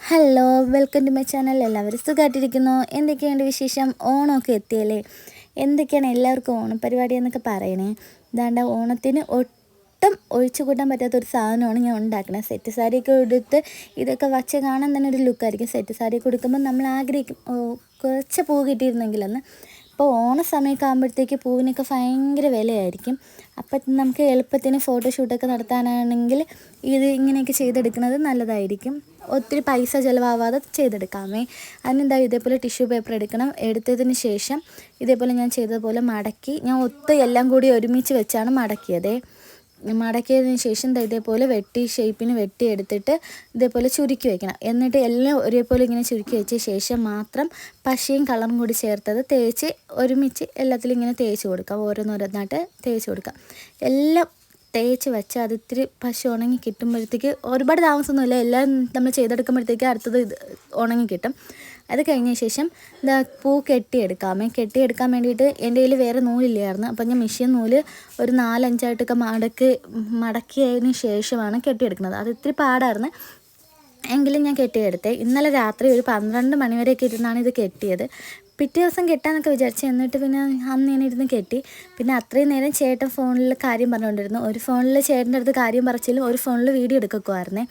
Hello welcome to my channel എല്ലാവരും സുഖമായിട്ടിരിക്കുന്നു എന്തൊക്കെയുണ്ട് വിശേഷം? ഓണമൊക്കെ എത്തിയല്ലേ? എന്തൊക്കെയാണ് എല്ലാവർക്കും ഓണപരിപാടി എന്നൊക്കെ പറയണേ? ഇതാണ്ട ഓണത്തിന് ഒട്ടും ഒഴിച്ചു കൂട്ടാൻ പറ്റാത്തൊരു സാധനമാണ് ഞാൻ ഉണ്ടാക്കുന്നത് സെറ്റ് സാരിയൊക്കെ എടുത്ത് ഇതൊക്കെ വച്ച് കാണാൻ തന്നെ ഒരു ലുക്കായിരിക്കും സെറ്റ് സാരിയൊക്കെ കൊടുക്കുമ്പോൾ നമ്മൾ ആഗ്രഹിക്കും കുറച്ച് പൂ കിട്ടിയിരുന്നെങ്കിലെന്ന്. ഇപ്പോൾ ഓണ സമയമൊക്കെ ആകുമ്പോഴത്തേക്ക് പൂവിനൊക്കെ ഭയങ്കര വിലയായിരിക്കും. അപ്പം നമുക്ക് എളുപ്പത്തിന് ഫോട്ടോഷൂട്ടൊക്കെ നടത്താനാണെങ്കിൽ ഇത് ഇങ്ങനെയൊക്കെ ചെയ്തെടുക്കുന്നത് നല്ലതായിരിക്കും. ഒത്തിരി പൈസ ചിലവാവാതെ ചെയ്തെടുക്കാമേ. അതിനെന്താ ഇതേപോലെ ടിഷ്യൂ പേപ്പർ എടുക്കണം. എടുത്തതിന് ശേഷം ഇതേപോലെ ഞാൻ ചെയ്തതുപോലെ മടക്കി. ഞാൻ ഒത്ത് എല്ലാം കൂടി ഒരുമിച്ച് വെച്ചാണ് മടക്കിയത്. മടക്കിയതിന് ശേഷം ഇതേപോലെ വെട്ടി ഷേപ്പിന് വെട്ടി എടുത്തിട്ട് ഇതേപോലെ ചുരുക്കി വെക്കണം. എന്നിട്ട് എല്ലാം ഒരേപോലെ ഇങ്ങനെ ചുരുക്കി വെച്ച ശേഷം മാത്രം പശയും കളറും കൂടി ചേർത്തത് തേച്ച് ഒരുമിച്ച് എല്ലാത്തിലും ഇങ്ങനെ തേച്ച് കൊടുക്കാം. ഓരോന്നോരോന്നായിട്ട് തേച്ച് കൊടുക്കാം. എല്ലാം തേച്ച് വെച്ച് അത് ഇത്തിരി പശു ഉണങ്ങി കിട്ടുമ്പോഴത്തേക്ക് ഒരുപാട് താമസമൊന്നുമില്ല. എല്ലാം നമ്മൾ ചെയ്തെടുക്കുമ്പോഴത്തേക്ക് അടുത്തത് ഇത് ഉണങ്ങി കിട്ടും. അത് കഴിഞ്ഞ ശേഷം ഇതാ പൂ കെട്ടിയെടുക്കാമേ. കെട്ടിയെടുക്കാൻ വേണ്ടിയിട്ട് എന്റെ കയ്യിൽ വേറെ നൂലില്ലായിരുന്നു. അപ്പം ഞാൻ മെഷീൻ നൂൽ ഒരു നാലഞ്ചായിട്ടൊക്കെ മടക്ക് മടക്കിയതിന് ശേഷമാണ് കെട്ടിയെടുക്കുന്നത്. അത് ഇത്തിരി പാടായിരുന്നു. എങ്കിലും ഞാൻ കെട്ടിയെടുത്തേ. ഇന്നലെ രാത്രി ഒരു പന്ത്രണ്ട് മണിവരെയൊക്കെ ഇരുന്നാണ് ഇത് കെട്ടിയത്. പിറ്റേ ദിവസം കെട്ടാന്നൊക്കെ വിചാരിച്ചു എന്നിട്ട് പിന്നെ അന്ന് ഞാൻ ഇരുന്ന് കെട്ടി. പിന്നെ അത്രയും നേരം ചേട്ടൻ ഫോണിൽ കാര്യം പറഞ്ഞുകൊണ്ടിരുന്നു ഒരു ഫോണിൽ ചേട്ടന്റെ അടുത്ത് കാര്യം പറച്ചിലും ഒരു ഫോണിൽ വീഡിയോ എടുക്കുമായിരുന്നേ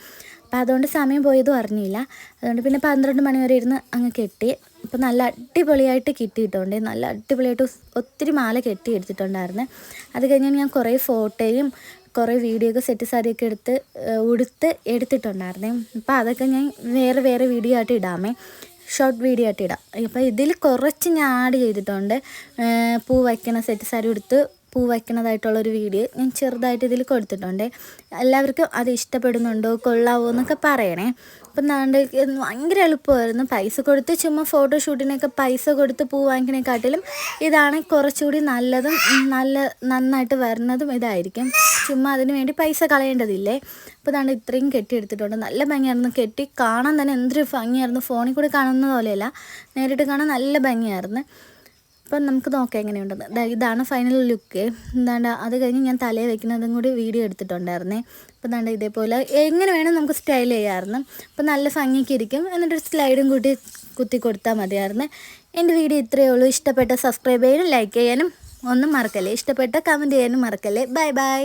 അപ്പോൾ അതുകൊണ്ട് സമയം പോയതും അറിഞ്ഞില്ല. അതുകൊണ്ട് പിന്നെ പന്ത്രണ്ട് മണി വരെ ഇരുന്ന് അങ്ങ് കെട്ടി. അപ്പോൾ നല്ല അടിപൊളിയായിട്ട് കിട്ടിയിട്ടുണ്ട്. നല്ല അടിപൊളിയായിട്ട് ഒത്തിരി മാല കെട്ടി എടുത്തിട്ടുണ്ടായിരുന്നു. അത് കഴിഞ്ഞ് ഞാൻ കുറേ ഫോട്ടോയും കുറേ വീഡിയോ ഒക്കെ സെറ്റ് സാരിയൊക്കെ എടുത്ത് ഉടുത്ത് എടുത്തിട്ടുണ്ടായിരുന്നേ. അപ്പോൾ അതൊക്കെ ഞാൻ വേറെ വേറെ വീഡിയോ ആയിട്ട് ഇടാമേ. ഷോർട്ട് വീഡിയോ ആയിട്ട് ഇടാം. അപ്പോൾ ഇതിൽ കുറച്ച് ഞാൻ ആഡ് ചെയ്തിട്ടുണ്ട്. പൂ വയ്ക്കണ സെറ്റ് സാരി എടുത്ത് പൂ വയ്ക്കണതായിട്ടുള്ളൊരു വീഡിയോ ഞാൻ ചെറുതായിട്ട് ഇതിൽ കൊടുത്തിട്ടുണ്ട്. എല്ലാവർക്കും അത് ഇഷ്ടപ്പെടുന്നുണ്ടോ കൊള്ളാവോ എന്നൊക്കെ പറയണേ. അപ്പം നാണ്ട് ഭയങ്കര എളുപ്പമായിരുന്നു. പൈസ കൊടുത്ത് ചുമ്മാ ഫോട്ടോഷൂട്ടിനൊക്കെ പൈസ കൊടുത്ത് പൂ വാങ്ങിക്കണേക്കാട്ടിലും ഇതാണ് കുറച്ചുകൂടി നല്ലതും നല്ല നന്നായിട്ട് വരുന്നതും ഇതായിരിക്കും. ചുമ്മാ അതിന് വേണ്ടി പൈസ കളയേണ്ടതില്ലേ? അപ്പോൾ ഇതാണ്ട് ഇത്രയും കെട്ടിയെടുത്തിട്ടുണ്ട്. നല്ല ഭംഗിയായിരുന്നു. കെട്ടി കാണാൻ തന്നെ എന്തൊരു ഭംഗിയായിരുന്നു. ഫോണിൽ കൂടി കാണുന്ന പോലെയല്ല. നേരിട്ട് കാണാൻ നല്ല ഭംഗിയായിരുന്നു. അപ്പം നമുക്ക് നോക്കാം എങ്ങനെയുണ്ടെന്ന്. ഇതാണ് ഫൈനൽ ലുക്ക് എന്താണ്ട് അത് കഴിഞ്ഞ് ഞാൻ തലയിൽ വെക്കുന്നതും കൂടി വീഡിയോ എടുത്തിട്ടുണ്ടായിരുന്നേ. അപ്പം എന്താണ്ട് ഇതേപോലെ എങ്ങനെ വേണം നമുക്ക് സ്റ്റൈൽ ചെയ്യാമായിരുന്നു. അപ്പം നല്ല ഭംഗിക്ക് ഇരിക്കും. എന്നിട്ട് സ്ലൈഡും കൂട്ടി കുത്തി കൊടുത്താൽ മതിയായിരുന്നു. എന്റെ വീഡിയോ ഇത്രയേ ഉള്ളൂ. ഇഷ്ടപ്പെട്ട സബ്സ്ക്രൈബ് ചെയ്യാനും ലൈക്ക് ചെയ്യാനും ഒന്നും മറക്കല്ലേ. ഇഷ്ടപ്പെട്ട കമന്റ് ചെയ്യാനും മറക്കല്ലേ. Bye bye